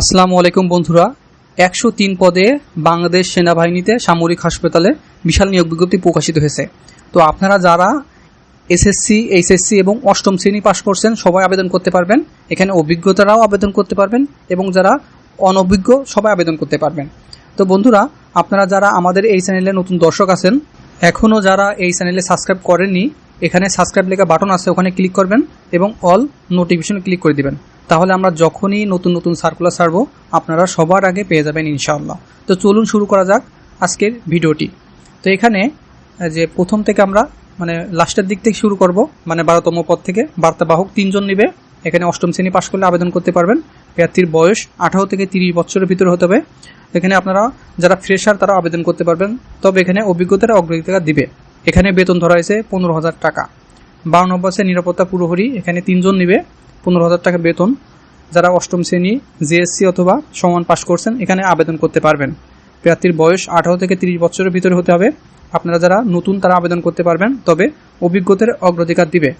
আসসালামু আলাইকুম বন্ধুরা। একশো তিন পদে বাংলাদেশ সেনাবাহিনীতে সামরিক হাসপাতালে বিশাল নিয়োগ বিজ্ঞপ্তি প্রকাশিত হয়েছে। তো আপনারা যারা এসএসসি, এইচএসসি এবং অষ্টম শ্রেণি পাশ করছেন, সবাই আবেদন করতে পারবেন। এখানে অভিজ্ঞতারাও আবেদন করতে পারবেন এবং যারা অনভিজ্ঞ, সবাই আবেদন করতে পারবেন। তো বন্ধুরা, আপনারা যারা আমাদের এই চ্যানেলে নতুন দর্শক আছেন এখনও যারা এই চ্যানেলে সাবস্ক্রাইব করেননি এখানে সাবস্ক্রাইব লেখা বাটন আছে, ওখানে ক্লিক করবেন এবং অল নোটিফিকেশন ক্লিক করে দিবেন। তাহলে আমরা যখনই নতুন নতুন সার্কুলার ছাড়বো আপনারা সবার আগে পেয়ে যাবেন ইনশাআল্লাহ। তো চলুন শুরু করা যাক আজকের ভিডিওটি। তো এখানে যে প্রথম থেকে আমরা মানে লাস্টের দিক থেকে শুরু করব মানে বারোতম পদ থেকে বার্তাবাহক তিনজন নিবে। এখানে অষ্টম শ্রেণি পাশ করলে আবেদন করতে পারবেন। প্রার্থীর বয়স আঠারো থেকে তিরিশ বছরের ভিতরে হতে হবে। এখানে আপনারা যারা ফ্রেশার তারা আবেদন করতে পারবেন। তবে এখানে অভিজ্ঞতার অগ্রাধিকার দিবে। এখানে বেতন ধরা হয়েছে পনেরো হাজার টাকা। নম্বর আছে নিরাপত্তা পুরোহরি এখানে তিনজন নিবে, পনেরো হাজার টাকা বেতন। যারা অষ্টম শ্রেণি, জেএসসি অথবা সমান পাশ করছেন, এখানে আবেদন করতে পারবেন। প্রার্থীর বয়স আঠারো থেকে তিরিশ বছরের ভিতরে হতে হবে। আপনারা যারা নতুন, তারা আবেদন করতে পারবেন, তবে অভিজ্ঞতার অগ্রাধিকার দিবে।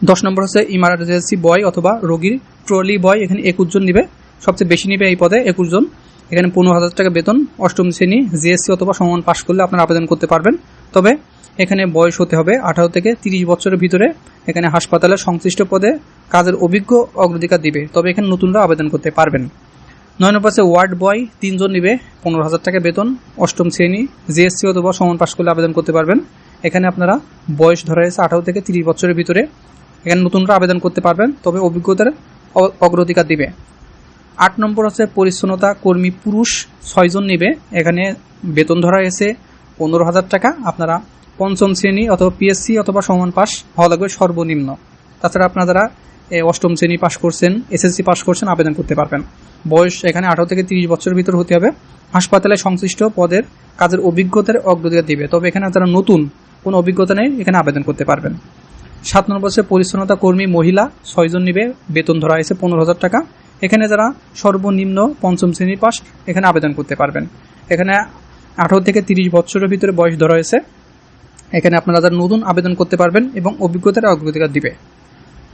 দশ নম্বর হচ্ছে ইমার্জেন্সি বয় অথবা রোগীর ট্রলি বয়, এখানে একুশ জন নিবে। সবচেয়ে বেশি নিবে এই পদে একুশ জন। এখানে পনেরো হাজার টাকা বেতন। অষ্টম শ্রেণি, জিএসসি অথবা সমান পাশ করলে আপনারা আবেদন করতে পারবেন। তবে এখানে বয়স হতে হবে আঠারো থেকে তিরিশ বছরের ভিতরে। এখানে হাসপাতালের সংশ্লিষ্ট পদে কাজের অভিজ্ঞ অগ্রাধিকার দিবে। তবে এখানে নতুনরা আবেদন করতে পারবেন। নয় নম্বর আছে ওয়ার্ড বয় তিনজন নিবে পনেরো হাজার টাকা বেতন। অষ্টম শ্রেণি, জিএসসি অথবা সমান পাশ করলে আবেদন করতে পারবেন। এখানে আপনারা বয়স ধরা হয়েছে আঠারো থেকে তিরিশ বছরের ভিতরে। এখানে নতুনরা আবেদন করতে পারবেন, তবে অভিজ্ঞতার অগ্রাধিকার দিবে। আট নম্বর হচ্ছে পরিচ্ছন্নতা কর্মী পুরুষ ছয়জন নিবে। এখানে বেতন ধরা হয়েছে পনেরো হাজার টাকা, আপনারা পঞ্চম শ্রেণি অথবা পিএসসি অথবা সমান পাস হওয়া লাগবে সর্বনিম্ন। তাছাড়া আপনারা অষ্টম শ্রেণি পাশ করছেন এসএসসি পাশ করছেন, আবেদন করতে পারবেন। বয়স এখানে আঠারো থেকে তিরিশ বছরের ভিতর হতে হবে। হাসপাতালে সংশ্লিষ্ট পদের কাজের অভিজ্ঞতার অগ্রাধিকার দিবে। তবে এখানে যারা নতুন, কোনো অভিজ্ঞতা নেই, এখানে আবেদন করতে পারবেন। সাত নম্বর হচ্ছে পরিচ্ছন্নতা কর্মী মহিলা ছয়জন নিবে, বেতন ধরা হয়েছে পনেরো হাজার টাকা। এখানে যারা সর্বনিম্ন পঞ্চম শ্রেণি পাস এখানে আবেদন করতে পারবেন। এখানে আঠারো থেকে তিরিশ বছরের ভিতরে বয়স ধরা হয়েছে। এখানে আপনারা যারা নতুন আবেদন করতে পারবেন এবং অভিজ্ঞতার অগ্রাধিকার দিবে।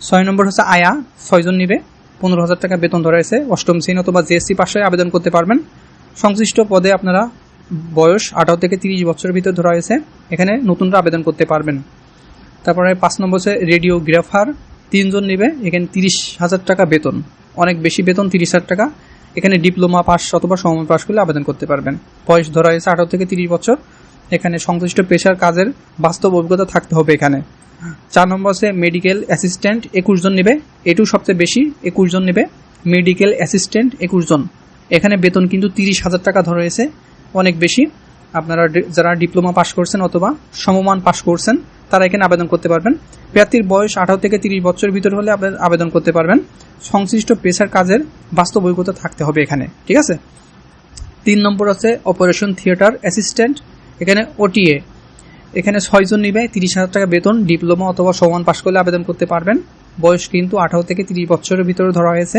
ছয় নম্বর হচ্ছে আয়া, ছয়জন নিবে, পনেরো হাজার টাকা বেতন ধরা হয়েছে। অষ্টম শ্রেণি অথবা জিএসসি পাশে আবেদন করতে পারবেন। সংশ্লিষ্ট পদে আপনারা বয়স আঠারো থেকে তিরিশ বছরের ভিতরে ধরা হয়েছে। এখানে নতুনরা আবেদন করতে পারবেন। তারপরে পাঁচ নম্বর হচ্ছে রেডিওগ্রাফার, তিনজন নেবে, এখানে তিরিশ হাজার টাকা বেতন। অনেক বেশি বেতন, তিরিশ হাজার টাকা। এখানে ডিপ্লোমা পাস অথবা সময় পাস করলে আবেদন করতে পারবেন। বয়স ধরা হয়েছে আঠারো থেকে তিরিশ বছর। এখানে সংশ্লিষ্ট পেশার কাজের বাস্তব অভিজ্ঞতা থাকতে হবে এখানে। চার নম্বর আছে মেডিকেল অ্যাসিস্ট্যান্ট একুশ জন নেবে। এটু সবচেয়ে বেশি একুশ জন নেবে। মেডিকেল অ্যাসিস্ট্যান্ট একুশ জন। এখানে বেতন কিন্তু তিরিশ হাজার টাকা ধরা হয়েছে। অনেক বেশি। আপনারা যারা ডিপ্লোমা পাস করছেন অথবা সমমান পাস করছেন তারা এখানে আবেদন করতে পারবেন। প্রার্থীর বয়স আঠারো থেকে তিরিশ বছরের ভিতর হলে আবেদন করতে পারবেন। সংশ্লিষ্ট পেশার কাজের বাস্তব অভিজ্ঞতা থাকতে হবে এখানে, ঠিক আছে? তিন নম্বর আছে অপারেশন থিয়েটার অ্যাসিস্ট্যান্ট, এখানে ওটিএ এখানে ছয়জন নিবে, তিরিশ হাজার টাকা বেতন, ডিপ্লোমা অথবা সমান পাশ করলে আবেদন করতে পারবেন। বয়স কিন্তু আঠারো থেকে তিরিশ বছরের ভিতরে ধরা হয়েছে।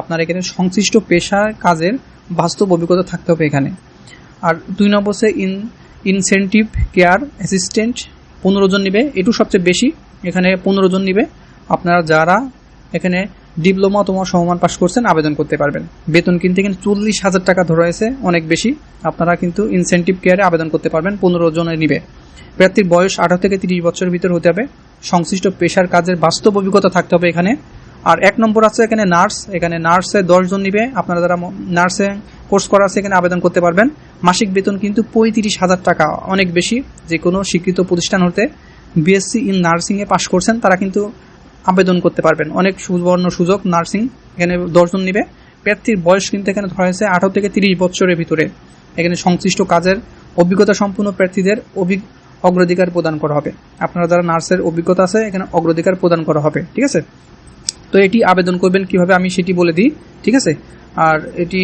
আপনার এখানে সংশ্লিষ্ট পেশার কাজের বাস্তব অভিজ্ঞতা থাকতে হবে এখানে। আর দুই নম্বর হচ্ছে ইন ইনসেন্টিভ কেয়ার অ্যাসিস্ট্যান্ট পনেরো জন নিবে, এটু সবচেয়ে বেশি। এখানে পনেরো জন নিবে। আপনারা যারা এখানে ডিপ্লোমা অথবা সমমান পাশ করছেন, আবেদন করতে পারবেন। বেতন কিন্তু এখানে চল্লিশ হাজার টাকা ধরা হয়েছে, অনেক বেশি। আপনারা কিন্তু ইনসেন্টিভ কেয়ারে আবেদন করতে পারবেন, পনেরো জনের নিবে। প্রার্থীর বয়স আঠারো থেকে তিরিশ বছরের ভিতর হতে হবে। সংশ্লিষ্ট পেশার কাজের বাস্তব অভিজ্ঞতা থাকতে হবে এখানে। আর এক নম্বর আছে এখানে নার্স। এখানে নার্সে দশজন নিবে। আপনারা যারা নার্সে কোর্স করা আছে এখানে আবেদন করতে পারবেন। মাসিক বেতন কিন্তু পঁয়ত্রিশ হাজার টাকা, অনেক বেশি। যে কোনো স্বীকৃত প্রতিষ্ঠান হতে বিএসসি ইন নার্সিংয়ে পাশ করছেন, তারা কিন্তু আবেদন করতে পারবেন। অনেক সুবর্ণ সুযোগ নার্সিং, এখানে দশজন নিবে। প্রার্থীর বয়স কিন্তু এখানে ধরা হয়েছে আঠারো থেকে তিরিশ বছরের ভিতরে। এখানে সংশ্লিষ্ট কাজের অভিজ্ঞতা সম্পূর্ণ প্রার্থীদের অগ্রাধিকার প্রদান করা হবে। আপনারা যারা নার্সের অভিজ্ঞতা আছে, এখানে অগ্রাধিকার প্রদান করা হবে। ঠিক আছে? তো এটি আবেদন করবেন কীভাবে, আমি সেটি বলে দিই। ঠিক আছে? আর এটি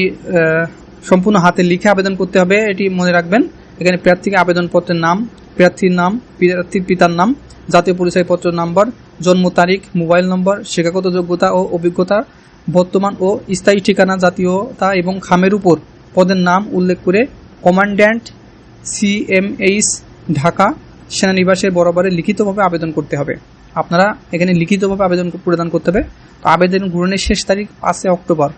সম্পূর্ণ হাতে লিখে আবেদন করতে হবে, এটি মনে রাখবেন। এখানে প্রার্থীকে আবেদনপত্রের নাম, প্রার্থীর নাম, প্রার্থীর পিতার নাম, জাতীয় পরিচয়পত্র নাম্বার, জন্ম তারিখ, মোবাইল নম্বর, শিক্ষাগত যোগ্যতা ও অভিজ্ঞতা, বর্তমান ও স্থায়ী ঠিকানা জাতীয়তা এবং খামের উপর পদের নাম উল্লেখ করে commandant C M CMH Dhaka সেনানিবাসের বরাবরে লিখিতভাবে আবেদন করতে হবে। আপনারা এখানে লিখিতভাবে আবেদন প্রদান করতে হবে। আবেদন গ্রহণের শেষ তারিখ পাঁচই অক্টোবর।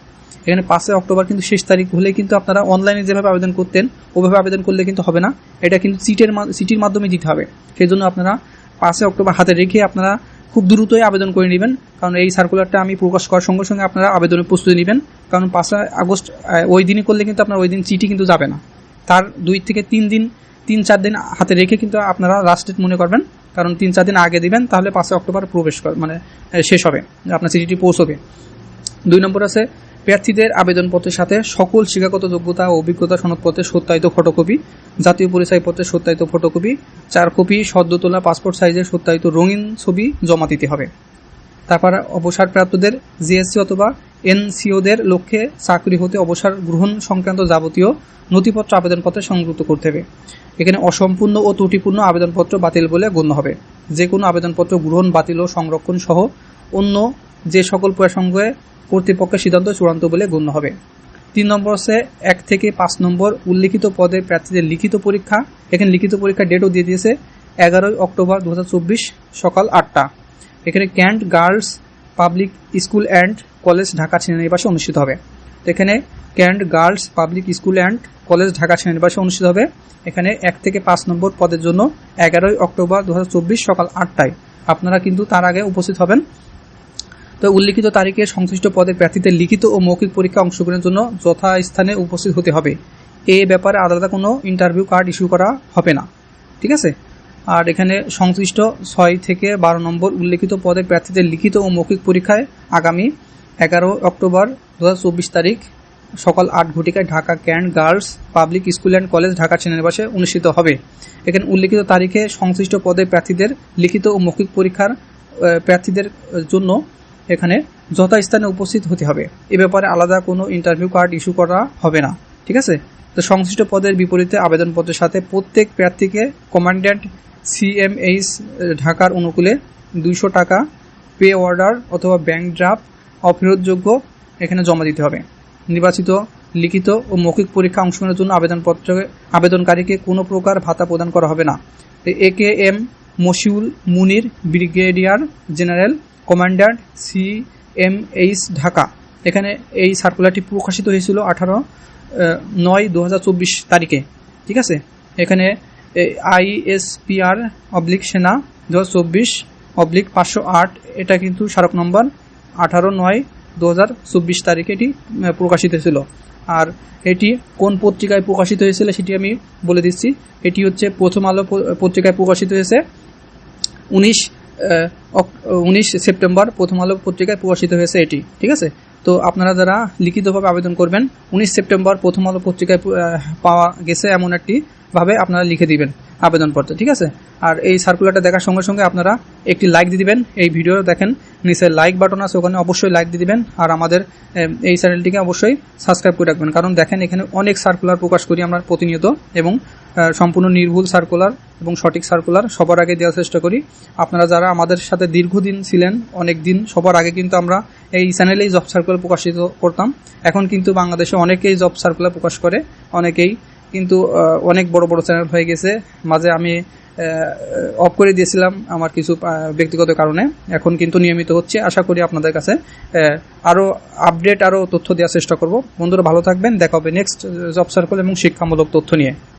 এখানে পাঁচই অক্টোবর কিন্তু শেষ তারিখ হলে কিন্তু আপনারা অনলাইনে যেভাবে আবেদন করতেন, ওভাবে আবেদন করলে কিন্তু হবে না। এটা কিন্তু সিটের সিটির মাধ্যমে দিতে হবে। সেই জন্য আপনারা পাঁচই অক্টোবর হাতে রেখে আপনারা খুব দ্রুতই আবেদন করে নেবেন। কারণ এই সার্কুলারটা আমি প্রকাশ করার সঙ্গে সঙ্গে আপনারা আবেদনের প্রস্তুতি নেবেন। কারণ পাঁচই আগস্ট ওই দিনই করলে কিন্তু আপনার ওই দিন চিঠি কিন্তু যাবে না। তার দুই থেকে তিন দিন, তিন চার দিন হাতে রেখে কিন্তু আপনারা লাস্ট ডেট মনে করবেন। কারণ তিন চার দিন আগে দিবেন, তাহলে পাঁচই অক্টোবর প্রবেশ মানে শেষ হবে। আপনার চিঠিটি পৌঁছবে। দুই নম্বর আছে প্রার্থীদের আবেদনপত্রের সাথে সকল শিক্ষাগত যোগ্যতা ও অভিজ্ঞতা সনদপত্রের সত্যায়িত ফটোকপি, জাতীয় পরিচয়পত্রের সত্যায়িত ফটোকপি, চার কপি সদ্য তোলা পাসপোর্ট সাইজের সত্যায়িত রঙিন ছবি জমা দিতে হবে। তারপর অবসরপ্রাপ্তদের জিএসসি অথবা এনসিওদের লক্ষ্যে চাকরি হতে অবসর গ্রহণ সংক্রান্ত যাবতীয় নথিপত্র আবেদনপত্রে সংযুক্ত করতে হবে। এখানে অসম্পূর্ণ ও ত্রুটিপূর্ণ আবেদনপত্র বাতিল বলে গণ্য হবে। যে কোনো আবেদনপত্র গ্রহণ, বাতিল ও সংরক্ষণ সহ অন্য যে সকল প্রসঙ্গে কর্তৃপক্ষের সিদ্ধান্ত চূড়ান্ত বলে গণ্য হবে। তিন নম্বর হচ্ছে এক থেকে পাঁচ নম্বর উল্লিখিত পদের প্রার্থীদের লিখিত পরীক্ষা। এখানে লিখিত পরীক্ষার ডেটও দিয়ে দিয়েছে, এগারোই অক্টোবর দু হাজার চব্বিশ সকাল আটটা। এখানে cant girls public school and college Dhaka সেনানিবাসে অনুষ্ঠিত হবে। এখানে cant girls public school and college Dhaka সেনানিবাসে অনুষ্ঠিত হবে। এখানে এক থেকে পাঁচ নম্বর পদের জন্য এগারোই অক্টোবর দু হাজার চব্বিশ সকাল আটটায়। আপনারা কিন্তু তার আগে উপস্থিত হবেন। তো উল্লিখিত তারিখে সংশ্লিষ্ট পদের প্রার্থীদের লিখিত ও মৌখিক পরীক্ষা অংশগ্রহণের জন্য যথাস্থানে উপস্থিত হতে হবে। এ ব্যাপারে আলাদা কোনো ইন্টারভিউ কার্ড ইস্যু করা হবে না। ঠিক আছে? আর এখানে সংশ্লিষ্ট ছয় থেকে বারো নম্বর উল্লিখিত পদের প্রার্থীদের লিখিত ও মৌখিক পরীক্ষায় আগামী এগারো অক্টোবর দু হাজার চব্বিশ তারিখ সকাল আট ঘটিকায় Dhaka cant girls public school and college Dhaka সেনানিবাসে অনুষ্ঠিত হবে। এখানে উল্লিখিত তারিখে সংশ্লিষ্ট পদের প্রার্থীদের লিখিত ও মৌখিক পরীক্ষার প্রার্থীদের জন্য এখানে যথাস্থানে উপস্থিত হতে হবে। এ ব্যাপারে আলাদা কোনো ইন্টারভিউ কার্ড ইস্যু করা হবে না, ঠিক আছে? তো সংশ্লিষ্ট পদের বিপরীতে আবেদনপত্রের সাথে প্রত্যেক প্রার্থীকে কমান্ড্যান্ট সিএমএইচ ঢাকার অনুকূলে দুইশো টাকা পে অর্ডার অথবা ব্যাংক ড্রাফট অফেরতযোগ্য এখানে জমা দিতে হবে। নির্বাচিত, লিখিত ও মৌখিক পরীক্ষা অংশগ্রহণের জন্য আবেদনপত্রে আবেদনকারীকে কোনো প্রকার ভাতা প্রদান করা হবে না। A K M Mashiul Munir brigadier general commander C M H Dhaka. এখানে এই সার্কুলারটি প্রকাশিত হয়েছিল আঠারো নয় দু তারিখে। ঠিক আছে? এখানে আইএসপিআর অবলিক সেনা দু হাজার চব্বিশ, অবলিক পাঁচশো আট, এটা কিন্তু স্মারক নম্বর। আঠারো, নয় দু তারিখে এটি প্রকাশিত ছিল আর এটি কোন পত্রিকায় প্রকাশিত হয়েছিল সেটি আমি বলে দিচ্ছি। এটি হচ্ছে প্রথম আলো পত্রিকায় প্রকাশিত হয়েছে উনিশ উনিশ সেপ্টেম্বর প্রথম আলো পত্রিকায় প্রকাশিত হয়েছে এটি, ঠিক আছে? তো আপনারা যারা লিখিতভাবে আবেদন করবেন, উনিশ সেপ্টেম্বর প্রথম আলো পত্রিকায় পাওয়া গেছে এমন একটি ভাবে আপনারা লিখে দিবেন। আবেদনপত্র, ঠিক আছে? আর এই সার্কুলারটা দেখার সঙ্গে সঙ্গে আপনারা একটি লাইক দিয়ে দিবেন। এই ভিডিও দেখেন, নিচে লাইক বাটন আছে, ওখানে অবশ্যই লাইক দিয়ে দিবেন। আর আমাদের এই চ্যানেলটিকে অবশ্যই সাবস্ক্রাইব করে রাখবেন। কারণ দেখেন, এখানে অনেক সার্কুলার প্রকাশ করি আমরা প্রতিনিয়ত এবং সম্পূর্ণ নির্ভুল সার্কুলার এবং সঠিক সার্কুলার সবার আগে দেওয়ার চেষ্টা করি। আপনারা যারা আমাদের সাথে দীর্ঘদিন ছিলেন, অনেক দিন, সবার আগে কিন্তু আমরা এই চ্যানেলেই জব সার্কুলার প্রকাশিত করতাম। এখন কিন্তু বাংলাদেশে অনেকেই জব সার্কুলার প্রকাশ করে, অনেকেই কিন্তু অনেক বড় বড় চ্যানেল হয়ে গেছে। মাঝে আমি অফ করে দিয়েছিলাম আমার কিছু ব্যক্তিগত কারণে। এখন কিন্তু নিয়মিত হচ্ছে। আশা করি আপনাদের কাছে আরও আপডেট আরও তথ্য দেওয়ার চেষ্টা করব। বন্ধুরা ভালো থাকবেন। দেখা হবে নেক্সট জব সার্কেল এবং শিক্ষামূলক তথ্য নিয়ে।